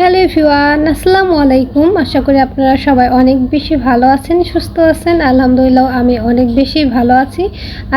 Hello everyone, আসসালামু আলাইকুম। আশা করি আপনারা সবাই অনেক বেশি ভালো আছেন, সুস্থ আছেন। আলহামদুলিল্লাহ, আমি অনেক বেশি ভালো আছি।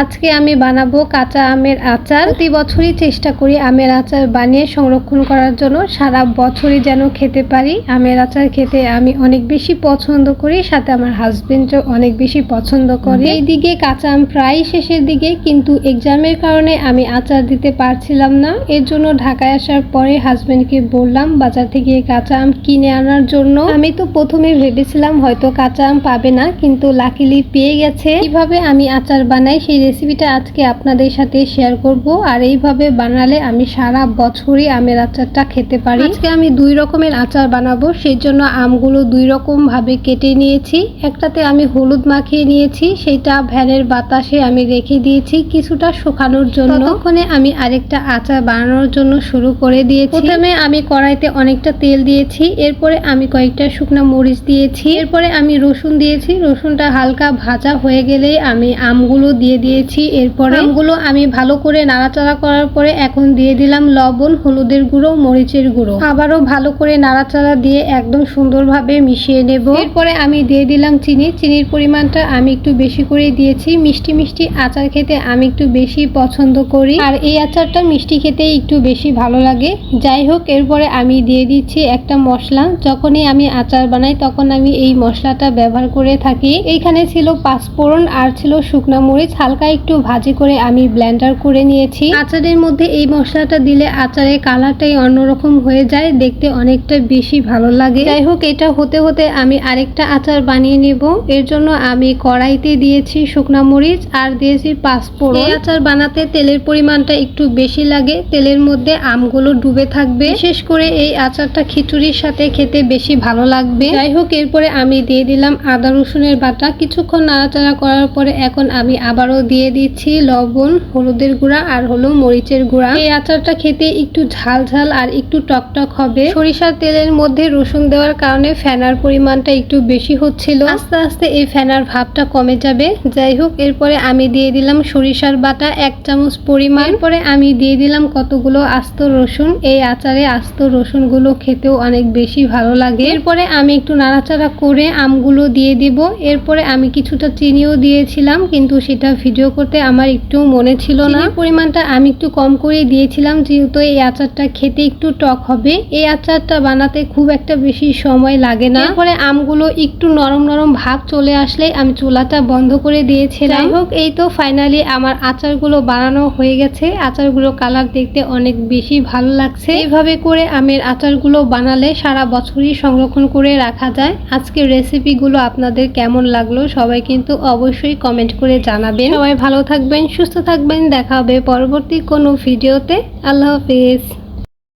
আজকে আমি বানাবো কাঁচা আমের আচার। প্রতি বছরই চেষ্টা করি আমের আচার বানিয়ে সংরক্ষণ করার জন্য। সারা বছরই যেন খেতে পারি। আমের আচার খেতে আমি অনেক বেশি পছন্দ করি। সাথে আমার হাজবেন্ডও অনেক বেশি পছন্দ করে। এই দিকে কাঁচা আম প্রায় শেষের দিকে, কিন্তু এক্সামের কারণে আমি আচার দিতে পারছিলাম না। এর জন্য ঢাকায় আসার পরে হাজবেন্ডকে বললাম, বাজার থেকে কাঁচা আম কিনে আনার জন্য। আমি তো প্রথমে ভেবেছিলাম হয়তো কাঁচা আম পাবে না, কিন্তু লাকিলি পেয়ে গেছে। কীভাবে আমি আচার বানাই, সেই রেসিপিটা আজকে আপনাদের সাথে শেয়ার করব। আর এইভাবে বানালে আমি সারা বছরই আমের আচারটা খেতে পারি। আজকে আমি দুই রকমের আচার বানাবো, সেই জন্য আমগুলো দুই রকম ভাবে কেটে নিয়েছি। একটাতে আমি হলুদ মাখিয়ে নিয়েছি সেটা ভ্যানের বাতাসে আমি রেখে দিয়েছি কিছুটা শুকানোর জন্য। ততক্ষণে আমি আরেকটা আচার বানানোর জন্য শুরু করে দিয়েছি। প্রথমে আমি কড়াইতে অনেকটা তেল দিয়েছি, এরপরে আমি কয়েকটা শুকনো মরিচ দিয়েছি, এরপরে আমি রসুন দিয়েছি, রসুনটা হালকা ভাজা হয়ে গেলেই আমি আমগুলো দিয়ে দিয়েছি, এরপরে আমগুলো আমি ভালো করে নাড়াচাড়া করার পরে এখন দিয়ে দিলাম লবণ, হলুদের গুঁড়ো, মরিচের গুঁড়ো। আবারও ভালো করে নাড়াচাড়া দিয়ে একদম সুন্দরভাবে মিশিয়ে নেব। এরপরে আমি দিয়ে দিলাম চিনি, চিনির পরিমাণটা আমি একটু বেশি করেই দিয়েছি, মিষ্টি মিষ্টি আচার খেতে আমি একটু বেশি পছন্দ করি। আর এই আচারটা মিষ্টি খেতে একটু বেশি ভালো লাগে। যাই হোক, এরপরে আমি দিয়ে দিচ্ছি একটা মশলা। যখনই আমি আচার বানাই, তখন আমি এই মশলাটা ব্যবহার করে থাকি। এইখানে ছিল পাঁচফোড়ন আর ছিল শুকনা মরিচ। হালকা একটু ভাজি করে আমি ব্লেন্ডার করে নিয়েছি। আচারের মধ্যে এই মশলাটা দিলে আচারের কালারটাই অন্যরকম হয়ে যায়। দেখতে অনেকটা বেশি ভালো লাগে। যাই হোক, এটা হতে হতে আমি আরেকটা আচার বানিয়ে নেব। এর জন্য আমি কড়াইতে দিয়েছি শুকনা মরিচ আর দিয়েছি পাঁচফোড়ন। এই আচার বানাতে তেলের পরিমাণটা একটু বেশি লাগে। তেলের মধ্যে আমগুলো ডুবে থাকবে। বিশেষ করে এই আচারটা খিচুড়ির সাথে খেতে বেশি ভালো লাগবে। যাই হোক, এরপরে আমি দিয়ে দিলাম আদা রসুনের বাটা। কিছুক্ষণ নাড়াচাড়া করার পরে এখন আমি আবারও দিয়ে দিচ্ছি লবণ, হলুদের গুঁড়া আর হলো মরিচের গুঁড়া। এই আচারটা খেতে একটু ঝাল ঝাল আর একটু টকটক হবে। সরিষার তেলের মধ্যে রসুন দেওয়ার কারণে ফেনার পরিমাণটা একটু বেশি হচ্ছিল। আস্তে আস্তে এই ফেনার ভাবটা কমে যাবে। যাই হোক, এরপরে আমি দিয়ে দিলাম সরিষার বাটা এক চামচ পরিমাণ। পরে আমি দিয়ে দিলাম কতগুলো আস্ত রসুন। এই আচারে আস্ত রসুনগুলো খেতেও অনেক বেশি ভালো লাগে। এরপরে আমি একটু নাড়াচাড়া করে আমগুলো দিয়ে দিব। এরপরে আমি কিছুটা চিনিও দিয়েছিলাম কিন্তু সেটা ভিডিও করতে আমার একটু মনে ছিল না। পরিমাণটা আমি একটু কম করে দিয়েছিলাম যেহেতু এই আচারটা খেতে একটু টক হবে। এই আচারটা বানাতে খুব একটা বেশি সময় লাগে না। এরপরে আমগুলো একটু নরম নরম ভাব চলে আসলে আমি চুলাটা বন্ধ করে দিয়েছিলাম। হোক এই তো ফাইনালি আমার আচারগুলো বানানো হয়ে গেছে। আচারগুলো কালার দেখতে অনেক বেশি ভালো লাগছে। এইভাবে করে আমের আচারগুলো বানালে সারা বছরই সংরক্ষণ করে রাখা যায়। আজকের রেসিপিগুলো আপনাদের কেমন লাগল সবাই কিন্তু অবশ্যই কমেন্ট করে জানাবেন। সবাই ভালো থাকবেন, সুস্থ থাকবেন, দেখা হবে পরবর্তী কোনো ভিডিওতে। আল্লাহ হাফিজ।